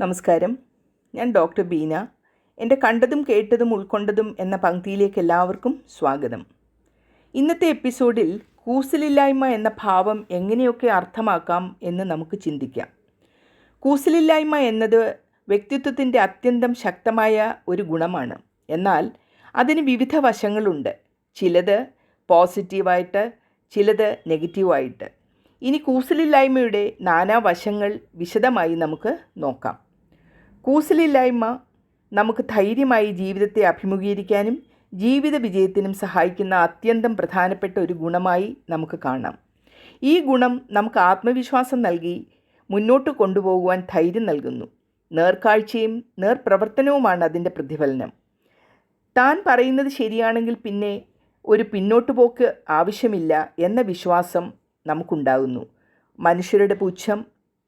നമസ്കാരം. ഞാൻ ഡോക്ടർ ബീന. എന്റെ കണ്ടതും കേട്ടതും ഉൾക്കൊണ്ടതും എന്ന പങ്ക്തിയിലേക്ക് എല്ലാവർക്കും സ്വാഗതം. ഇന്നത്തെ എപ്പിസോഡിൽ കൂസലില്ലായ്മ എന്ന ഭാവം എങ്ങനെയൊക്കെ അർത്ഥമാക്കാം എന്ന് നമുക്ക് ചിന്തിക്കാം. കൂസലില്ലായ്മ എന്നത് വ്യക്തിത്വത്തിന്റെ അത്യന്തം ശക്തമായ ഒരു ഗുണമാണ്. എന്നാൽ അതിന് വിവിധ വശങ്ങളുണ്ട്. ചിലത് പോസിറ്റീവായിട്ട് ചിലത് നെഗറ്റീവായിട്ട്. ഇനി കൂസലില്ലായ്മയുടെ നാനാ വശങ്ങൾ വിശദമായി നമുക്ക് നോക്കാം. കൂസലില്ലായ്മ നമുക്ക് ധൈര്യമായി ജീവിതത്തെ അഭിമുഖീകരിക്കാനും ജീവിത വിജയത്തിനും സഹായിക്കുന്ന അത്യന്തം പ്രധാനപ്പെട്ട ഒരു ഗുണമായി നമുക്ക് കാണാം. ഈ ഗുണം നമുക്ക് ആത്മവിശ്വാസം നൽകി മുന്നോട്ട് കൊണ്ടുപോകുവാൻ ധൈര്യം നൽകുന്നു. നേർക്കാഴ്ചയും നേർപ്രവർത്തനവുമാണ് അതിന്റെ പ്രതിഫലനം. താൻ പറയുന്നത് ശരിയാണെങ്കിൽ പിന്നെ ഒരു പിന്നോട്ടുപോക്ക് ആവശ്യമില്ല എന്ന വിശ്വാസം നമുക്കുണ്ടാകുന്നു മനുഷ്യരുടെ പുച്ഛം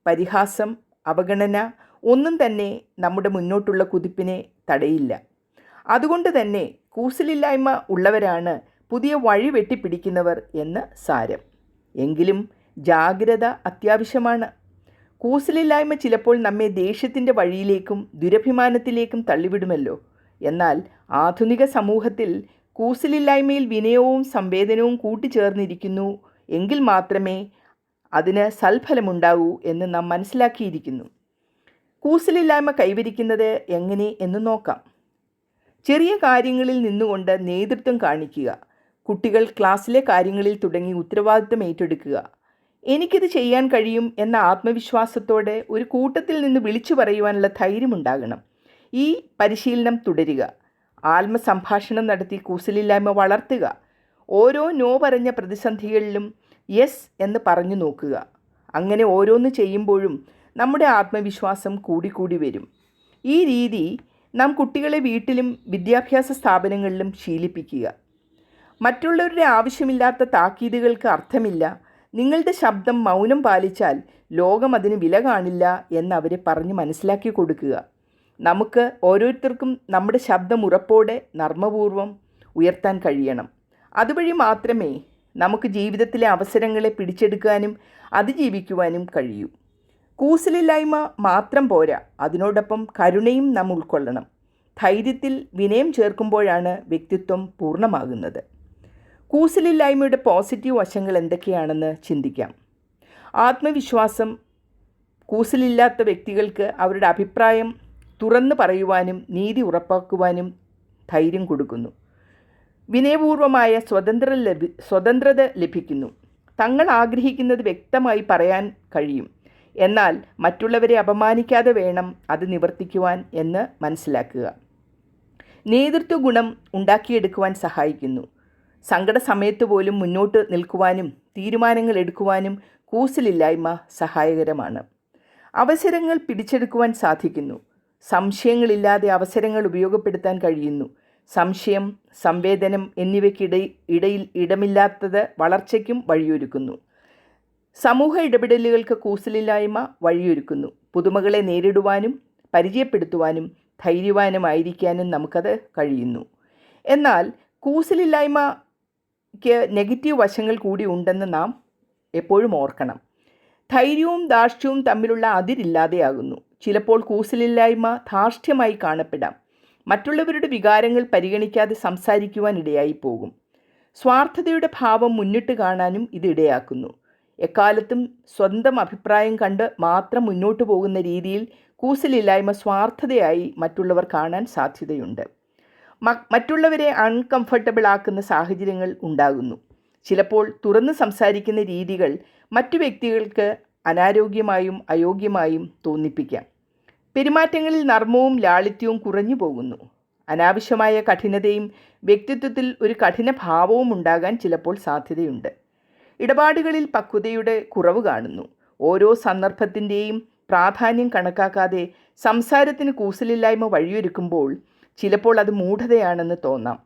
പരിഹാസം അവഗണന ഒന്നും തന്നെ നമ്മുടെ മുന്നോട്ടുള്ള കുതിപ്പിനെ തടയില്ല. അതുകൊണ്ട് തന്നെ കൂസലില്ലായ്മ ഉള്ളവരാണ് പുതിയ വഴി വെട്ടിപ്പിടിക്കുന്നവർ എന്ന് സാരം. എങ്കിലും ജാഗ്രത അത്യാവശ്യമാണ്. കൂസലില്ലായ്മ ചിലപ്പോൾ നമ്മെ ദേഷ്യത്തിന്റെ വഴിയിലേക്കും ദുരഭിമാനത്തിലേക്കും തള്ളിവിടുമല്ലോ. എന്നാൽ ആധുനിക സമൂഹത്തിൽ കൂസലില്ലായ്മയിൽ വിനയവും സംവേദനവും കൂട്ടിച്ചേർന്നിരിക്കുന്നു എങ്കിൽ മാത്രമേ അതിന് സൽഫലമുണ്ടാകൂ എന്ന് നാം മനസ്സിലാക്കിയിരിക്കുന്നു. കൂസലില്ലായ്മ കൈവരിക്കുന്നത് എങ്ങനെ എന്ന് നോക്കാം. ചെറിയ കാര്യങ്ങളിൽ നിന്നുകൊണ്ട് നേതൃത്വം കാണിക്കുക. കുട്ടികൾ ക്ലാസ്സിലെ കാര്യങ്ങളിൽ തുടങ്ങി ഉത്തരവാദിത്തം ഏറ്റെടുക്കുക. എനിക്കിത് ചെയ്യാൻ കഴിയും എന്ന ആത്മവിശ്വാസത്തോടെ ഒരു കൂട്ടത്തിൽ നിന്ന് വിളിച്ചു പറയുവാനുള്ള ധൈര്യമുണ്ടാകണം. ഈ പരിശീലനം തുടരുക. ആത്മസംഭാഷണം നടത്തി കൂസലില്ലായ്മ വളർത്തുക. ഓരോ നോ പറഞ്ഞ പ്രതിസന്ധികളിലും യെസ് എന്ന് പറഞ്ഞു നോക്കുക. അങ്ങനെ ഓരോന്ന് ചെയ്യുമ്പോഴും നമ്മുടെ ആത്മവിശ്വാസം കൂടിക്കൂടി വരും. ഈ രീതി നാം കുട്ടികളെ വീട്ടിലും വിദ്യാഭ്യാസ സ്ഥാപനങ്ങളിലും ശീലിപ്പിക്കുക. മറ്റുള്ളവരുടെ ആവശ്യമില്ലാത്ത താക്കീതുകൾക്ക് അർത്ഥമില്ല. നിങ്ങളുടെ ശബ്ദം മൗനം പാലിച്ചാൽ ലോകം അതിന് വില കാണില്ല എന്ന് അവരെ പറഞ്ഞ് മനസ്സിലാക്കി കൊടുക്കുക. നമുക്ക് ഓരോരുത്തർക്കും നമ്മുടെ ശബ്ദം ഉറപ്പോടെ നർമ്മപൂർവം ഉയർത്താൻ കഴിയണം. അതുവഴി മാത്രമേ നമുക്ക് ജീവിതത്തിലെ അവസരങ്ങളെ പിടിച്ചെടുക്കാനും അതിജീവിക്കുവാനും കഴിയൂ. കൂസലില്ലായ്മ മാത്രം പോരാ അതിനോടൊപ്പം കരുണയും നാം ഉൾക്കൊള്ളണം. ധൈര്യത്തിൽ വിനയം ചേർക്കുമ്പോഴാണ് വ്യക്തിത്വം പൂർണമാകുന്നത്. കൂസലില്ലായ്മയുടെ പോസിറ്റീവ് വശങ്ങൾ എന്തൊക്കെയാണെന്ന് ചിന്തിക്കാം. ആത്മവിശ്വാസം കൂസലില്ലാത്ത വ്യക്തികൾക്ക് അവരുടെ അഭിപ്രായം തുറന്നു പറയുവാനും നീതി ഉറപ്പാക്കുവാനും ധൈര്യം കൊടുക്കുന്നു. വിനയപൂർവമായ സ്വതന്ത്ര ലഭി സ്വതന്ത്രത ലഭിക്കുന്നു. തങ്ങൾ ആഗ്രഹിക്കുന്നത് വ്യക്തമായി പറയാൻ കഴിയും. എന്നാൽ മറ്റുള്ളവരെ അപമാനിക്കാതെ വേണം അത് നിവർത്തിക്കുവാൻ എന്ന് മനസ്സിലാക്കുക. നേതൃത്വ ഗുണം ഉണ്ടാക്കിയെടുക്കുവാൻ സഹായിക്കുന്നു. സങ്കട സമയത്ത് പോലും മുന്നോട്ട് നിൽക്കുവാനും തീരുമാനങ്ങൾ എടുക്കുവാനും കൂസലില്ലായ്മ സഹായകരമാണ്. അവസരങ്ങൾ പിടിച്ചെടുക്കുവാൻ സാധിക്കുന്നു. സംശയങ്ങളില്ലാതെ അവസരങ്ങൾ ഉപയോഗപ്പെടുത്താൻ കഴിയുന്നു. സംശയം സംവേദനം എന്നിവയ്ക്കിട ഇടയിൽ ഇടമില്ലാത്തത് വളർച്ചയ്ക്കും വഴിയൊരുക്കുന്നു. സമൂഹ ഇടപെടലുകൾക്ക് കൂസലില്ലായ്മ വഴിയൊരുക്കുന്നു. പുതുമകളെ നേരിടുവാനും പരിചയപ്പെടുത്തുവാനും ധൈര്യവാനുമായിരിക്കാനും നമുക്കത് കഴിയുന്നു. എന്നാൽ കൂസലില്ലായ്മയ്ക്ക് നെഗറ്റീവ് വശങ്ങൾ കൂടി ഉണ്ടെന്ന് നാം എപ്പോഴും ഓർക്കണം. ധൈര്യവും ധാർഷ്ട്യവും തമ്മിലുള്ള അതിരില്ലാതെയാകുന്നു. ചിലപ്പോൾ കൂസലില്ലായ്മ ധാർഷ്ട്യമായി കാണപ്പെടാം. മറ്റുള്ളവരുടെ വികാരങ്ങൾ പരിഗണിക്കാതെ സംസാരിക്കുവാൻ ഇടയായി പോകും സ്വാർത്ഥതയുടെ ഭാവം മുന്നിട്ട് കാണാനും ഇത് ഇടയാക്കുന്നു. എക്കാലത്തും സ്വന്തം അഭിപ്രായം കണ്ട് മാത്രം മുന്നോട്ട് പോകുന്ന രീതിയിൽ കൂസലില്ലായ്മ സ്വാർത്ഥതയായി മറ്റുള്ളവർ കാണാൻ സാധ്യതയുണ്ട്. മറ്റുള്ളവരെ അൺകംഫർട്ടബിൾ ആക്കുന്ന സാഹചര്യങ്ങൾ ഉണ്ടാകുന്നു. ചിലപ്പോൾ തുറന്ന് സംസാരിക്കുന്ന രീതികൾ മറ്റു വ്യക്തികൾക്ക് അനാരോഗ്യമായും അയോഗ്യമായും തോന്നിപ്പിക്കാം. പെരുമാറ്റങ്ങളിൽ നർമ്മവും ലാളിത്യവും കുറഞ്ഞു പോകുന്നു. അനാവശ്യമായ കഠിനതയും വ്യക്തിത്വത്തിൽ ഒരു കഠിന ഭാവവും ഉണ്ടാകാൻ ചിലപ്പോൾ സാധ്യതയുണ്ട്. ഇടപാടുകളിൽ പക്വതയുടെ കുറവ് കാണുന്നു. ഓരോ സന്ദർഭത്തിന്റെയും പ്രാധാന്യം കണക്കാക്കാതെ സംസാരത്തിന് കൂസലില്ലായ്മ വഴിയൊരുക്കുമ്പോൾ ചിലപ്പോൾ അത് മൂഢതയാണെന്ന് തോന്നാം.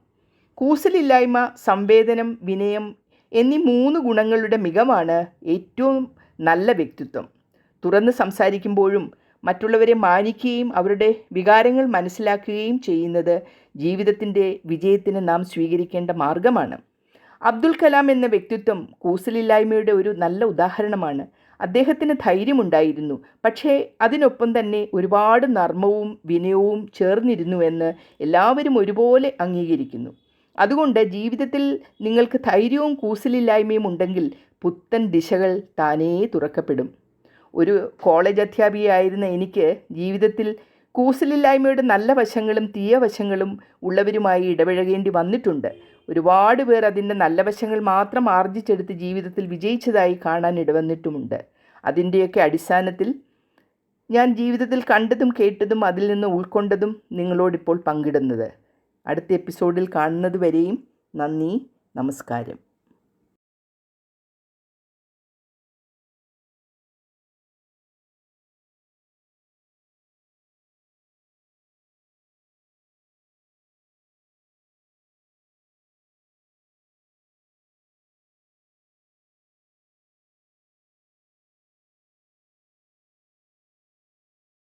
കൂസലില്ലായ്മ സംവേദനം വിനയം എന്നീ മൂന്ന് ഗുണങ്ങളുടെ മികവാണ് ഏറ്റവും നല്ല വ്യക്തിത്വം. തുറന്ന് സംസാരിക്കുമ്പോഴും മറ്റുള്ളവരെ മാനിക്കുകയും അവരുടെ വികാരങ്ങൾ മനസ്സിലാക്കുകയും ചെയ്യുന്നത് ജീവിതത്തിന്റെ വിജയത്തിന് നാം സ്വീകരിക്കേണ്ട മാർഗമാണ്. അബ്ദുൽ കലാം എന്ന വ്യക്തിത്വം കൂസലില്ലായ്മയുടെ ഒരു നല്ല ഉദാഹരണമാണ്. അദ്ദേഹത്തിന് ധൈര്യമുണ്ടായിരുന്നു. പക്ഷേ അതിനൊപ്പം തന്നെ ഒരുപാട് നർമ്മവും വിനയവും ചേർന്നിരുന്നു എന്ന് എല്ലാവരും ഒരുപോലെ അംഗീകരിക്കുന്നു. അതുകൊണ്ട് ജീവിതത്തിൽ നിങ്ങൾക്ക് ധൈര്യവും കൂസലില്ലായ്മയും ഉണ്ടെങ്കിൽ പുത്തൻ ദിശകൾ താനേ തുറക്കപ്പെടും. ഒരു കോളേജ് അധ്യാപികയായിരുന്ന എനിക്ക് ജീവിതത്തിൽ കൂസലില്ലായ്മയുടെ നല്ല വശങ്ങളും തീയ വശങ്ങളും ഉള്ളവരുമായി ഇടപഴകേണ്ടി വന്നിട്ടുണ്ട്. ഒരുപാട് പേർ അതിന്റെ നല്ല വശങ്ങൾ മാത്രം ആർജിച്ചെടുത്ത് ജീവിതത്തിൽ വിജയിച്ചതായി കാണാൻ ഇടവന്നിട്ടുമുണ്ട്. അതിന്റെയൊക്കെ അടിസ്ഥാനത്തിൽ ഞാൻ ജീവിതത്തിൽ കണ്ടതും കേട്ടതും അതിൽ നിന്ന് ഉൾക്കൊണ്ടതും നിങ്ങളോടിപ്പോൾ പങ്കിടുന്നത്. അടുത്ത എപ്പിസോഡിൽ കാണുന്നതുവരെയും നന്ദി നമസ്കാരം.